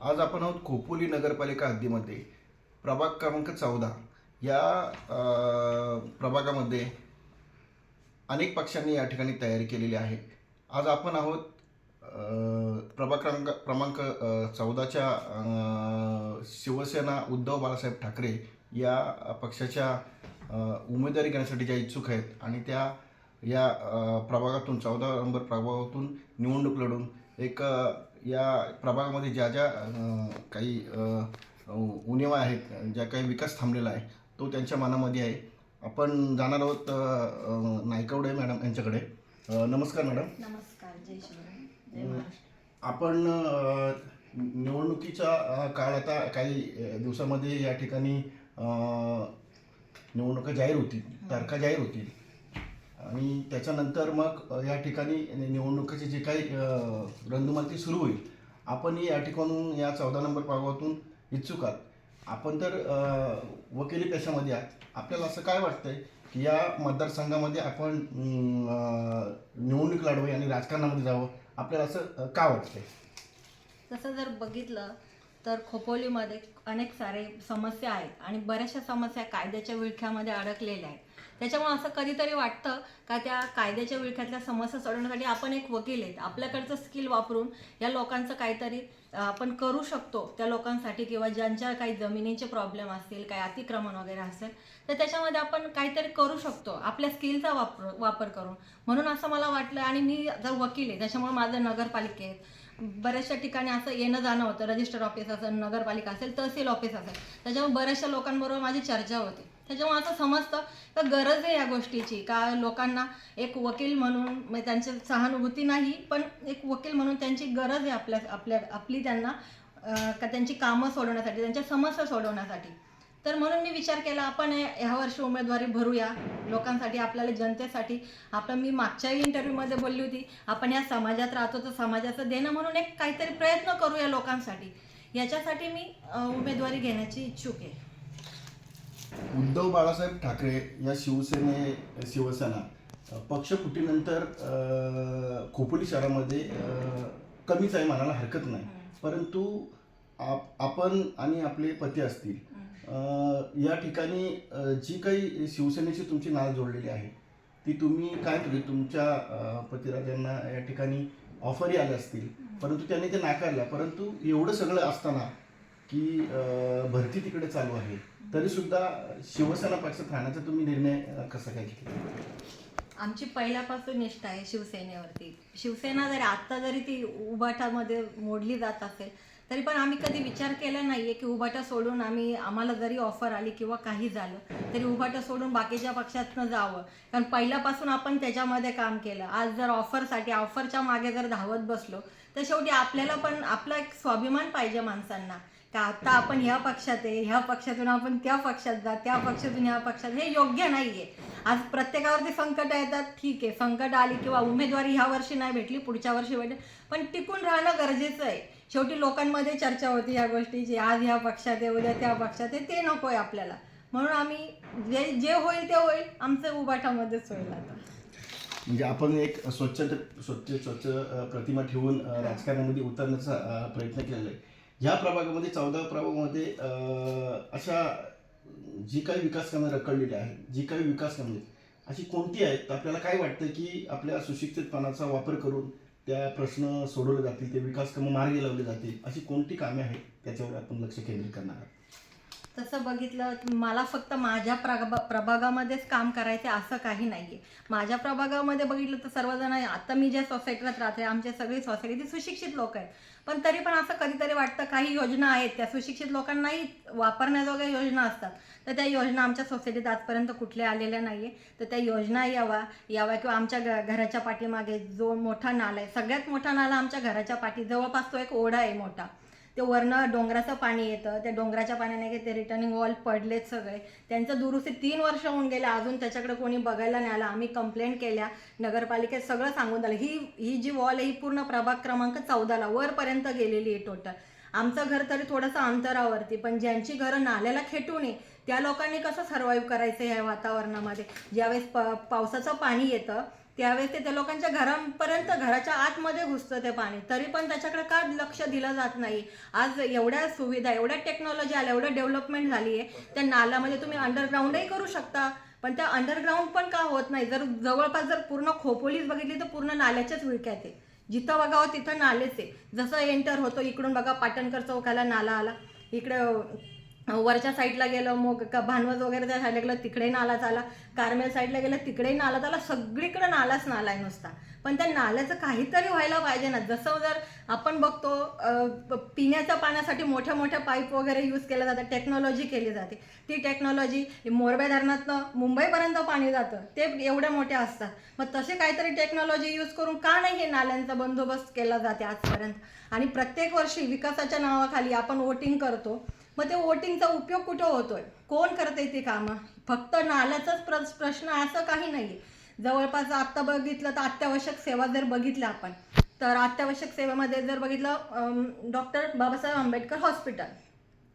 आज आपण आहोत खोपोली नगरपालिका हद्दीमध्ये. प्रभाग क्रमांक चौदा. या प्रभागामध्ये अनेक पक्षांनी या ठिकाणी तयारी केलेली आहे. आज आपण आहोत प्रभाग क्रमांक क्रमांक चौदाच्या शिवसेना उद्धव बाळासाहेब ठाकरे या पक्षाच्या उमेदवारी घेण्यासाठी ज्या इच्छुक आहेत आणि त्या या प्रभागातून चौदा नंबर प्रभागातून निवडणूक लढून एक या प्रभागामध्ये ज्या ज्या काही उणेवा आहेत ज्या काही विकास थांबलेला आहे तो त्यांच्या मनामध्ये आहे. आपण जाणार आहोत नायकवडे मॅडम यांच्याकडे. नमस्कार मॅडम. नमस्कार जय शिवराय जय महाराष्ट्र. आपण निवडणुकीचा काळ आता काही दिवसामध्ये या ठिकाणी निवडणुका जाहीर होतील तारखा जाहीर होतील. आणि त्याच्यानंतर मग या ठिकाणी निवडणुकीची जी काही रंगमाती सुरू होईल आपण या ठिकाणून या चौदा नंबर प्रभागातून इच्छुक आहात. आपण तर वकिली पेशामध्ये आहात. आपल्याला असं काय वाटतंय की या मतदारसंघामध्ये आपण निवडणूक लढवावी आणि राजकारणामध्ये जावं? आपल्याला असं का वाटतंय? तसं जर बघितलं तर खोपोलीमध्ये अनेक सारे समस्या आहेत आणि बऱ्याचशा समस्या कायद्याच्या विळख्यामध्ये अडकलेल्या आहेत. त्याच्यामुळे असं कधीतरी वाटतं का त्या कायद्याच्या विळख्यातल्या समस्या सोडवण्यासाठी आपण एक वकील आहेत. आपल्याकडचं स्किल वापरून या लोकांचं काहीतरी आपण करू शकतो त्या लोकांसाठी किंवा ज्यांच्या काही जमिनीचे प्रॉब्लेम असतील काही अतिक्रमण वगैरे असेल तर त्याच्यामध्ये आपण काहीतरी करू शकतो आपल्या स्किलचा वापर वापर करून. म्हणून असं मला वाटलं आणि मी जर वकील आहे त्याच्यामुळे माझं नगरपालिकेत बऱ्याचशा ठिकाणी असं येणं जाणं होतं रजिस्टर ऑफिस असेल नगरपालिका असेल तहसील ऑफिस असेल त्याच्यामुळे बऱ्याचशा लोकांबरोबर माझी चर्चा होती. त्याच्यामुळे असं समजतं. का गरज आहे या गोष्टीची. का लोकांना एक वकील म्हणून म्हणजे त्यांची सहानुभूती नाही पण एक वकील म्हणून त्यांची गरज आहे आपल्या आपल्या आपली त्यांना का त्यांची कामं सोडवण्यासाठी त्यांच्या समस्या सोडवण्यासाठी. तर म्हणून मी विचार केला आपण ह्या वर्षी उमेदवारी भरूया. लोकांसाठी आपल्याला जनतेसाठी. आपण मी मागच्या इंटरव्ह्यूमध्ये बोलली होती आपण या समाजात राहतो तर समाजाचं देणं म्हणून एक काहीतरी प्रयत्न करूया लोकांसाठी. याच्यासाठी मी उमेदवारी घेण्याची इच्छुक आहे. उद्धव बाळासाहेब ठाकरे या शिवसेने शिवसेना अ, पक्षफुटीनंतर अ, खोपोली शहरामध्ये कमीच आहे म्हणायला हरकत नाही. परंतु आप आपण आणि आपले पती असतील या ठिकाणी जी काही शिवसेनेची तुमची नाळ जोडलेली आहे ती तुम्ही काय केली तुमच्या पतिराजांना या ठिकाणी ऑफरही आल्या असतील. परंतु त्यांनी ते नाकारल्या परंतु एवढं सगळं असताना की भरती तिकडे चालू आहे. तरी सुद्धा शिवसेना पक्षात राहण्याचा तुम्ही निर्णय कसा काय घेतला? आमची पहिल्यापासून निष्ठा आहे शिवसेनेवरती. शिवसेना जरी आत्ता जरी ती उबाटामध्ये मोडली जात असेल तरी पण आम्ही कधी विचार केला नाहीये की उभाटा सोडून आम्ही आम्हाला जरी ऑफर आली किंवा काही झालं तरी उभाटा सोडून बाकीच्या पक्षातनं जावं. कारण पहिल्यापासून आपण त्याच्यामध्ये काम केलं. आज जर ऑफरसाठी ऑफरच्या मागे जर धावत बसलो तर शेवटी आपल्याला पण आपला एक स्वाभिमान पाहिजे माणसांना. का आता आपण ह्या पक्षात आहे ह्या पक्षातून आपण त्या पक्षात जा त्या पक्षातून ह्या पक्षात हे योग्य नाहीये. आज प्रत्येकावरती संकट येतात ठीक आहे संकट आली किंवा उमेदवारी ह्या वर्षी नाही भेटली पुढच्या वर्षी भेटेल पण टिकून राहणं गरजेचं आहे. शेवटी लोकांमध्ये चर्चा होती या गोष्टीची आज ह्या पक्षात आहे उद्या त्या पक्षात आहे ते नको आहे आपल्याला. म्हणून आम्ही जे जे होईल ते होईल आमचं उबाठामध्येच होईल आता. म्हणजे आपण एक स्वच्छ स्वच्छ स्वच्छ प्रतिमा ठेवून राजकारणामध्ये उतरण्याचा प्रयत्न केलेला आहे ह्या प्रभागामध्ये चौदा प्रभागामध्ये अशा जी काही विकास कामं रखडलेली आहेत जी काही विकास कामं आहेत, अशी कोणती आहेत? तर आपल्याला काय वाटतं की आपल्या सुशिक्षितपणाचा वापर करून त्या प्रश्न सोडवले जातील ते विकास कामं मार्गी लावले जातील अशी कोणती कामे आहेत? त्याच्यावर आपण लक्ष केंद्रित करणार आहोत. तसं बघितलं मला फक्त माझ्या प्रभा प्रभागामध्येच काम करायचे असं काही नाही आहे माझ्या प्रभागामध्ये बघितलं तर सर्वजण आता मी ज्या सोसायटीत राहते आमच्या सगळी सोसायटी ती सुशिक्षित लोक आहेत. पण तरी पण असं कधीतरी वाटतं काही योजना आहेत त्या सुशिक्षित लोकांनाही वापरण्याजोग्या योजना असतात. तर त्या योजना आमच्या सोसायटीत आजपर्यंत कुठल्या आलेल्या नाही आहे तर त्या योजना यावा यावा किंवा आमच्या घ घराच्या पाठीमागे जो मोठा नाला आहे सगळ्यात मोठा नाला आमच्या घराच्या पाठी जवळपास तो एक ओढा आहे मोठा. ते वरनं डोंगराचं पाणी येतं त्या डोंगराच्या पाण्याने काही ते रिटर्निंग वॉल पडलेत सगळे. त्यांचं दुरुस्ती तीन वर्ष होऊन गेले अजून त्याच्याकडे कोणी बघायला नाही आलं. आम्ही कंप्लेंट केल्या नगरपालिकेत सगळं सांगून झालं. ही ही जी वॉल आहे ही पूर्ण प्रभाग क्रमांक चौदाला वरपर्यंत गेलेली आहे टोटल आमचं घर तरी थोडंसं अंतरावरती पण ज्यांची घरं नाल्याला खेटून आहे त्या लोकांनी कसं सर्वाईव्ह करायचं ह्या वातावरणामध्ये? ज्यावेळेस प पावसाचं पाणी येतं त्यावेळेस ते त्या लोकांच्या घरापर्यंत घराच्या आतमध्ये घुसतं ते पाणी. तरी पण त्याच्याकडे का लक्ष दिलं जात नाही? आज एवढ्या सुविधा एवढ्या टेक्नॉलॉजी आल्या एवढं डेव्हलपमेंट झाली आहे त्या नाल्यामध्ये तुम्ही अंडरग्राऊंडही करू शकता. पण त्या अंडरग्राऊंड पण का होत नाही? जर जवळपास जर पूर्ण खोपोलीच बघितली तर पूर्ण नाल्याच्याच विळक्यात आहे. जिथं बघावं हो, तिथं नालेच आहे. जसं एंटर होतो इकडून बघा पाटणकर चौकाला नाला आला. इकडे वरच्या साईडला गेलं मग का भानवत वगैरे त्या साईडला गेलं तिकडे नालाच आला कार्मेल साईडला गेलं तिकडे नाला आला सगळीकडे नालाच नाला आहे नुसता. पण त्या नाल्याचं काहीतरी व्हायला पाहिजे ना. जसं जर आपण बघतो पिण्याच्या पाण्यासाठी मोठ्या मोठ्या पाईप वगैरे यूज केल्या जातात टेक्नॉलॉजी केली जाते. ती टेक्नॉलॉजी मोरबे धरणातनं मुंबईपर्यंत पाणी जातं. ते एवढ्या मोठ्या असतात. मग तसे काहीतरी टेक्नॉलॉजी यूज करून का नाही हे नाल्यांचा बंदोबस्त केला जाते आजपर्यंत? आणि प्रत्येक वर्षी विकासाच्या नावाखाली आपण वोटिंग करतो. मग ते वोटिंगचा उपयोग कुठं होतोय? कोण करत आहे ती कामं? फक्त नाल्याचाच प्र प्रश्न असं काही नाही जवळपास आत्ता बघितलं तर अत्यावश्यक सेवा जर बघितल्या आपण तर अत्यावश्यक सेवेमध्ये जर बघितलं डॉक्टर बाबासाहेब आंबेडकर हॉस्पिटल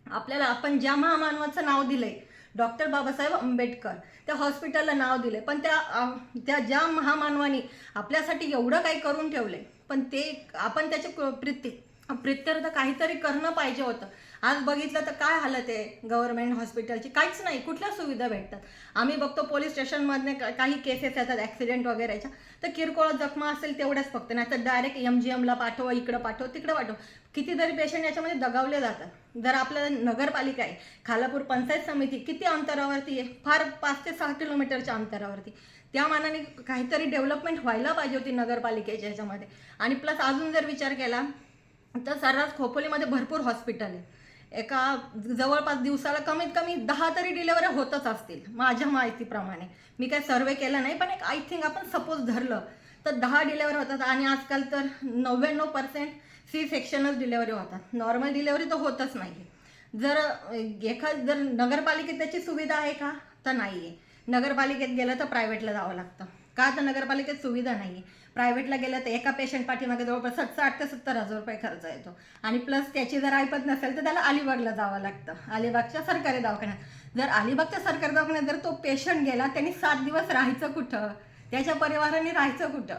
आपल्याला आपण ज्या महामानवाचं नाव दिलंय डॉक्टर बाबासाहेब आंबेडकर त्या हॉस्पिटलला नाव दिले पण त्या त्या ज्या महामानवानी आपल्यासाठी एवढं काही करून ठेवलंय पण ते आपण त्याचे प्रीती प्रित्यर्थ काहीतरी करणं पाहिजे होतं. आज बघितलं तर काय हालत आहे गव्हर्नमेंट हॉस्पिटलची काहीच नाही कुठल्या सुविधा भेटतात? आम्ही बघतो पोलीस स्टेशनमधने काही केसेस येतात ॲक्सिडेंट वगैरेच्या तर किरकोळ जखमा असेल तेवढ्याच फक्त नाही तर डायरेक्ट एम जी एमला पाठव इकडं पाठव तिकडं पाठव. कितीतरी पेशंट याच्यामध्ये दगावले जातात. जर आपल्याला नगरपालिका आहे खालापूर पंचायत समिती किती अंतरावरती आहे? फार पाच ते सहा किलोमीटरच्या अंतरावरती. त्या मानाने काहीतरी डेव्हलपमेंट व्हायला पाहिजे होती नगरपालिकेच्या ह्याच्यामध्ये. आणि प्लस अजून जर विचार केला तर सर्रास खोपोलीमध्ये भरपूर हॉस्पिटल आहे. एका जवळपास दिवसाला कमीत कमी दहा तरी डिलेवऱ्या होतच असतील माझ्या माहितीप्रमाणे. मी काय सर्वे केला नाही पण एक आय थिंक आपण सपोज धरलं तर दहा डिलेवरी होतात आणि आजकाल तर नव्याण्णव पर्सेंट सी सेक्शनच डिलेवरी होतात. नॉर्मल डिलेवरी तर होतच नाही जर एखाद जर नगरपालिकेत त्याची सुविधा आहे का? तर नाही आहे नगरपालिकेत गेलं तर प्रायव्हेटला जावं लागतं. का तर नगरपालिकेत सुविधा नाही आहे प्रायव्हेटला गेलं तर एका पेशंट पाठीमागे जवळपास साठ आठ ते सत्तर हजार रुपये खर्च येतो. आणि प्लस त्याची जर ऐपत नसेल तर त्याला अलिबागला जावं लागतं. अलिबागच्या सरकारी दवाखान्यात. जर अलिबागच्या सरकारी दवाखान्यात जर तो पेशंट गेला त्यांनी सात दिवस राहायचं कुठं? त्याच्या परिवाराने राहायचं कुठं?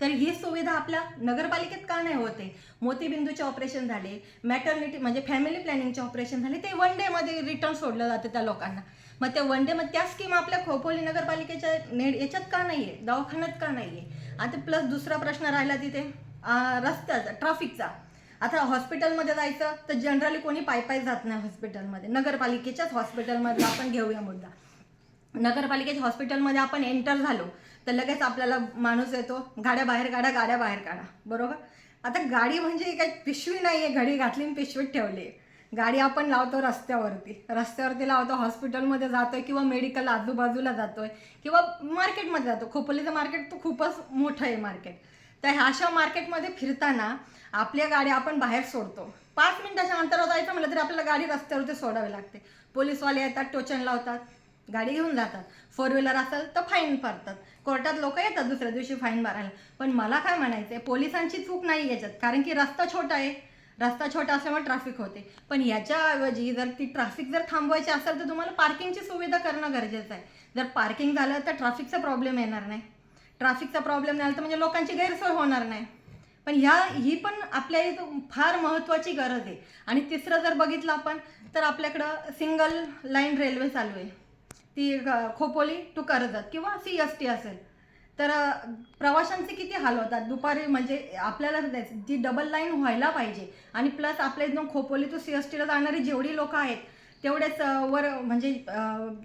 तर ही सुविधा आपल्या नगरपालिकेत का नाही होते? मोतीबिंदूचे ऑपरेशन झाले. मॅटर्निटी म्हणजे फॅमिली प्लॅनिंगचे ऑपरेशन झाले. ते वन डेमध्ये रिटर्न सोडलं जातं त्या लोकांना. मग त्या वन डे मध्ये त्या स्कीम आपल्या खोपोली नगरपालिकेच्या नेड याच्यात का नाही आहे दवाखान्यात का नाही आहे आता प्लस दुसरा प्रश्न राहिला तिथे. रस्त्याचा ट्रॅफिकचा आता हॉस्पिटलमध्ये जायचं तर जनरली कोणी पाय पाय जात नाही हॉस्पिटलमध्ये नगरपालिकेच्याच हॉस्पिटलमध्ये आपण घेऊया मुद्दा. नगरपालिकेच्या हॉस्पिटलमध्ये आपण एंटर झालो तर लगेच आपल्याला माणूस येतो गाड्या बाहेर काढा गाड्या बाहेर काढा. बरोबर? आता गाडी म्हणजे काही पिशवी नाही आहे घडी घातली आणि पिशवीत ठेवली आहे गाडी आपण लावतो रस्त्यावरती. रस्त्यावरती लावतो हॉस्पिटलमध्ये जातोय किंवा मेडिकल आजूबाजूला जातोय किंवा मार्केटमध्ये जातो. खोपोलीचं मार्केट तर खूपच मोठं आहे मार्केट तर ह्या अशा मार्केटमध्ये फिरताना आपल्या गाड्या आपण बाहेर सोडतो. पाच मिनिटाच्या अंतरावर जायचं म्हटलं तरी आपल्याला गाडी रस्त्यावरती सोडावी लागते. पोलीसवाले येतात टोचन लावतात गाडी घेऊन जातात. फोर व्हीलर असेल तर फाईन भरतात कोर्टात लोक येतात दुसऱ्या दिवशी फाईन भरायला. पण मला काय म्हणायचं आहे पोलिसांची चूक नाही याच्यात. कारण की रस्ता छोटा आहे. रस्ता छोटा असल्यामुळे ट्रॅफिक होते. पण याच्याऐवजी जर ती ट्रॅफिक जर थांबवायची असेल तर तुम्हाला पार्किंगची सुविधा करणं गरजेचं आहे. जर पार्किंग झालं तर ट्रॅफिकचा प्रॉब्लेम येणार नाही. ट्रॅफिकचा प्रॉब्लेम नाही आला तर म्हणजे लोकांची गैरसोय होणार नाही. पण ह्या ही पण आपल्या इथं फार महत्त्वाची गरज आहे. आणि तिसरं जर बघितलं आपण तर आपल्याकडं सिंगल लाईन रेल्वे चालू आहे. ती खोपोली टू कर्जत किंवा सी एस टी असेल. तर प्रवाशांचे किती हाल होतात? दुपारी म्हणजे आपल्याला जी डबल लाईन व्हायला पाहिजे. आणि प्लस आपल्या इथून खोपोली टू सी एस टीला जाणारी जेवढी लोक आहेत तेवढेच वर म्हणजे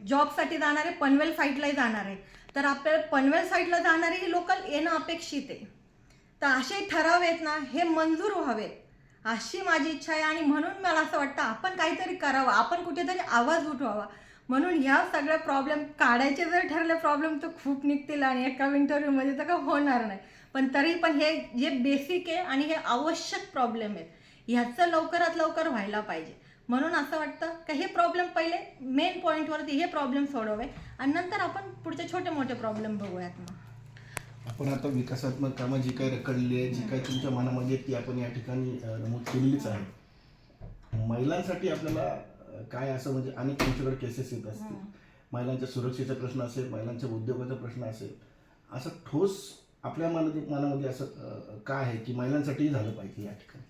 जॉबसाठी जाणारे पनवेल साईडलाही जाणार. आहे तर आपल्याला पनवेल साईडला जाणारी ही लोकल येणं अपेक्षित आहे. तर असे ठराव आहेत ना हे मंजूर व्हावेत. अशी माझी इच्छा आहे आणि म्हणून मला असं वाटतं आपण काहीतरी करावं. आपण कुठेतरी आवाज उठवावा. म्हणून ह्या सगळ्या प्रॉब्लेम काढायचे जर ठरले प्रॉब्लेम तर खूप निघतील आणि एका इंटरव्ह्यूमध्ये तर काय होणार नाही. पण तरी पण हे जे बेसिक आहे आणि हे आवश्यक प्रॉब्लेम आहेत ह्याचं लवकरात लवकर व्हायला पाहिजे. म्हणून असं वाटतं का हे प्रॉब्लेम पहिले मेन पॉईंटवरती हे प्रॉब्लेम सोडवे आणि नंतर आपण पुढचे छोटे मोठे प्रॉब्लेम बघूयात मग. आपण आता विकासात्मक कामं जी काही रखडली आहे जी काही तुमच्या मनामध्ये ती आपण या ठिकाणी नमूद केलेलीच आहे महिलांसाठी आपल्याला काय असं म्हणजे अनेक तुमच्याकडे केसेस येत असतील. महिलांच्या सुरक्षेचा प्रश्न असेल महिलांच्या उद्योगाचा प्रश्न असेल असं ठोस आपल्या मनामध्ये मनामध्ये असं काय आहे की महिलांसाठीही झालं पाहिजे या ठिकाणी?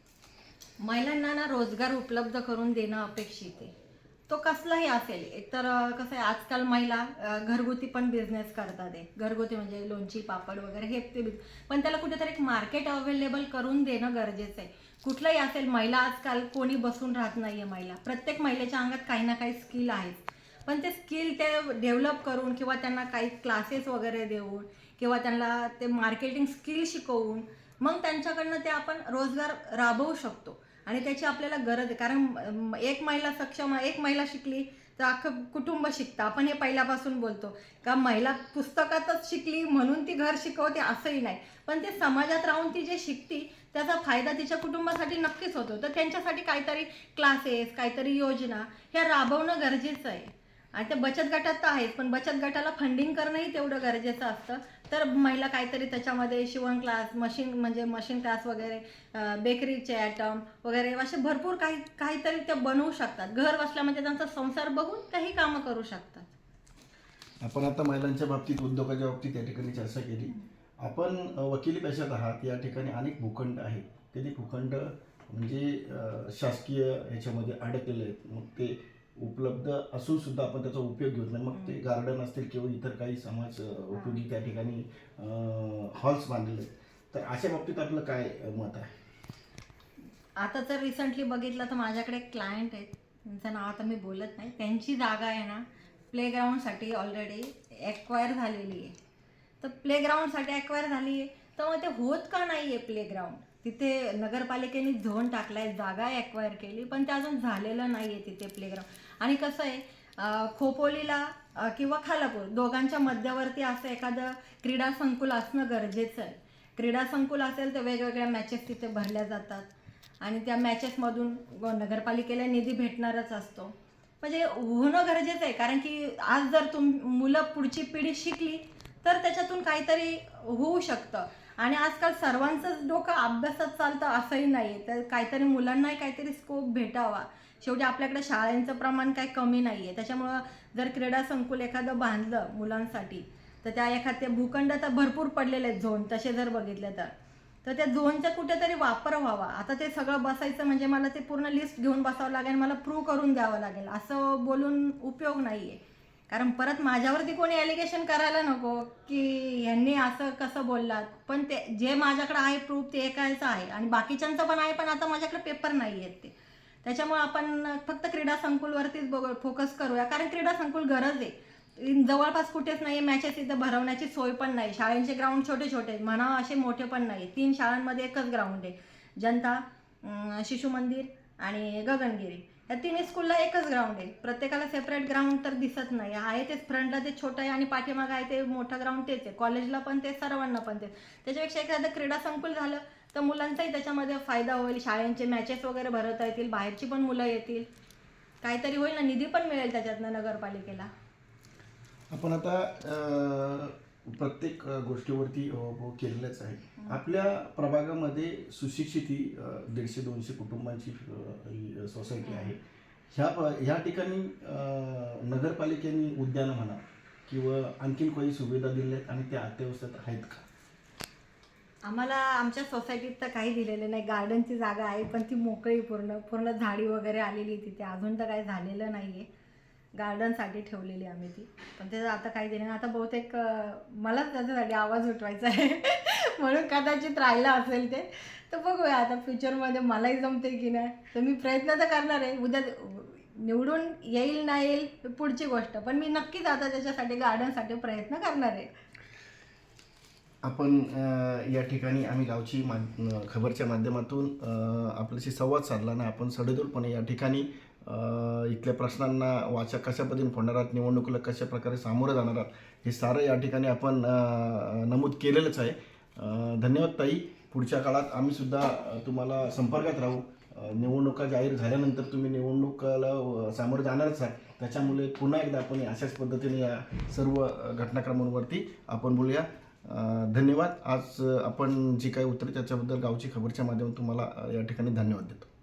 महिलांना ना रोजगार उपलब्ध करून देणं अपेक्षित आहे. तो कसलाही असेल एकतर कसं आहे आजकाल महिला घरगुती पण बिझनेस करतात आहे घरगुती म्हणजे लोणची पापड वगैरे हे ते पण त्याला कुठेतरी एक मार्केट अवेलेबल करून देणं गरजेचं आहे. कुठलंही असेल महिला आजकाल कोणी बसून राहत नाहीये महिला. प्रत्येक महिलेच्या अंगात काही ना काही स्किल आहेत पण ते स्किल ते डेव्हलप करून किंवा त्यांना काही क्लासेस वगैरे देऊन किंवा त्यांना ते मार्केटिंग स्किल शिकवून मग त्यांच्याकडनं ते आपण रोजगार राबवू शकतो. आणि त्याची आपल्याला गरज आहे. कारण एक महिला सक्षम एक महिला शिकली तर अख्खं कुटुंब शिकतं. आपण हे पहिल्यापासून बोलतो. का महिला पुस्तकातच शिकली म्हणून ती घर शिकवते असंही नाही. पण ते समाजात राहून ती जे शिकती त्याचा फायदा तिच्या कुटुंबासाठी नक्कीच होतो. तर त्यांच्यासाठी काहीतरी क्लासेस काहीतरी योजना ह्या राबवणं गरजेचं आहे. आणि ते बचत गटात तर आहेच पण बचत गटाला फंडिंग करणंही तेवढं गरजेचं असतं. तर महिला काहीतरी त्याच्यामध्ये शिवण क्लास मशीन म्हणजे मशीन क्लास वगैरे बेकरीचे आयटम वगैरे असे भरपूर काही काहीतरी ते बनवू शकतात. घर बसल्या म्हणजे त्यांचा संसार बघून काही कामं करू शकतात. आपण आता महिलांच्या बाबतीत उद्योगाच्या बाबतीत या ठिकाणी चर्चा केली. आपण वकिली पेशात आहात. या ठिकाणी अनेक भूखंड आहेत. ते भूखंड म्हणजे शासकीय याच्यामध्ये अडकलेले आहेत. मग ते उपलब्ध असून सुद्धा आपण त्याचा उपयोग घेत नाही. मग ते गार्डन असतील किंवा इतर काही समाज उपयोगी त्या ठिकाणी हॉल्स बांधलेले आहेत. तर अशा बाबतीत आपलं काय मत आहे? आता जर रिसेंटली बघितलं तर माझ्याकडे एक क्लायंट आहेत. त्यांचं नाव आता मी बोलत नाही. त्यांची जागा आहे ना प्लेग्राऊंडसाठी ऑलरेडी ॲक्वायर झालेली आहे. तर प्लेग्राऊंडसाठी ॲक्वायर झाली आहे तर मग ते होत का नाही आहे प्लेग्राऊंड तिथे नगरपालिकेने झोन टाकलाय जागा ॲक्वायर केली पण ते अजून झालेलं नाही आहे तिथे प्लेग्राऊंड आणि कसं आहे खोपोलीला किंवा खालापूर दोघांच्या मध्यावरती असं एखादं क्रीडा संकुल असणं गरजेचं आहे. क्रीडा संकुल असेल तर वेगवेगळ्या मॅचेस तिथे भरल्या जातात. आणि त्या मॅचेसमधून नगरपालिकेला निधी भेटणारच असतो. म्हणजे होणं गरजेचं आहे कारण की आज जर तुम मुलं पुढची पिढी शिकली तर त्याच्यातून काहीतरी होऊ शकतं. आणि आजकाल सर्वांचंच डोकं अभ्यासात चालतं असंही नाही तर काहीतरी मुलांनाही काहीतरी स्कोप भेटावा. शेवटी आपल्याकडे शाळांचं प्रमाण काही कमी नाही आहे त्याच्यामुळं जर क्रीडा संकुल एखादं बांधलं मुलांसाठी तर त्या एखाद्या भूखंड तर भरपूर पडलेले आहेत झोन तसे जर बघितले तर. तर त्या झोनचा कुठेतरी वापर व्हावा. आता ते सगळं बसायचं म्हणजे मला ते पूर्ण लिस्ट घेऊन बसावं लागेल मला प्रूव्ह करून द्यावं लागेल. असं बोलून उपयोग नाही आहे कारण परत माझ्यावरती कोणी ॲलिगेशन करायला नको की ह्यांनी असं कसं बोललात. पण ते जे माझ्याकडे आहे प्रूफ ते एकाचं आहे. आणि बाकीच्यांचं पण आहे पण आता माझ्याकडे पेपर नाही आहेत ते. त्याच्यामुळे आपण फक्त क्रीडा संकुलवरतीच बघ फोकस करूया. कारण क्रीडा संकुल गरज आहे. जवळपास कुठेच नाही मॅचेस इथं भरवण्याची सोय पण नाही. शाळेंचे ग्राउंड छोटे छोटे म्हणा असे मोठे पण नाही तीन शाळांमध्ये एकच ग्राउंड आहे. जनता शिशु मंदिर आणि गगनगिरी. या तिन्ही स्कूलला एकच ग्राउंड आहे. प्रत्येकाला सेपरेट ग्राउंड तर दिसत नाही. आहे तेच फ्रंटला ते छोटं आहे आणि पाठीमागं आहे ते मोठं ग्राउंड तेच आहे. कॉलेजला पण ते सर्वांना पण तेच. त्याच्यापेक्षा एखादं क्रीडा संकुल झालं तर मुलांचाही त्याच्यामध्ये फायदा होईल. शाळेंचे मॅचेस वगैरे भरवता येतील बाहेरची पण मुलं येतील. काहीतरी होईल ना निधी पण मिळेल त्याच्यातनं नगरपालिकेला. आपण आता प्रत्येक गोष्टीवरती व केलेलंच आहे. आपल्या प्रभागामध्ये सुशिक्षित ही दीडशे दोनशे कुटुंबांची ही सोसायटी आहे. ह्या ह्या ठिकाणी नगरपालिकेने उद्यानं म्हणा किंवा आणखीन काही सुविधा दिल्या आहेत आणि त्या अत्यवस्थेत आहेत का? आम्हाला आमच्या सोसायटीत तर काही दिलेलं नाही. गार्डनची जागा आहे पण ती मोकळी पूर्ण पूर्ण झाडी वगैरे आलेली तिथे. अजून तर काही झालेलं नाही आहे गार्डनसाठी ठेवलेली आम्ही ती. पण त्याचं आता काही दिलं आता बहुतेक मलाच त्याच्यासाठी आवाज उठवायचा आहे. म्हणून कदाचित राहिलं असेल ते. तर बघूया आता फ्युचरमध्ये मलाही जमते की नाही. तर मी प्रयत्न तर करणार आहे. उद्या निवडून येईल नाही येईल पुढची गोष्ट. पण मी नक्कीच आता त्याच्यासाठी गार्डनसाठी प्रयत्न करणार आहे. आपण या ठिकाणी आम्ही गावची मा खबरच्या माध्यमातून आपल्याशी संवाद साधला ना आपण सडेदूरपणे या ठिकाणी इथल्या प्रश्नांना वाचा कशा पद्धतीने फोडणार आहात निवडणुकीला कशा प्रकारे सामोरं जाणार आहात हे सारं या ठिकाणी आपण नमूद केलेलंच आहे. धन्यवाद ताई. पुढच्या काळात आम्हीसुद्धा तुम्हाला संपर्कात राहू. निवडणुका जाहीर झाल्यानंतर तुम्ही निवडणुकाला सामोरं जाणारच आहे. त्याच्यामुळे पुन्हा एकदा आपण अशाच पद्धतीने या सर्व घटनाक्रमांवरती आपण बोलूया. धन्यवाद. आज आपण जी काही उत्तरे त्याच्याबद्दल गावची खबरच्या माध्यमातून तुम्हाला या ठिकाणी धन्यवाद देतो.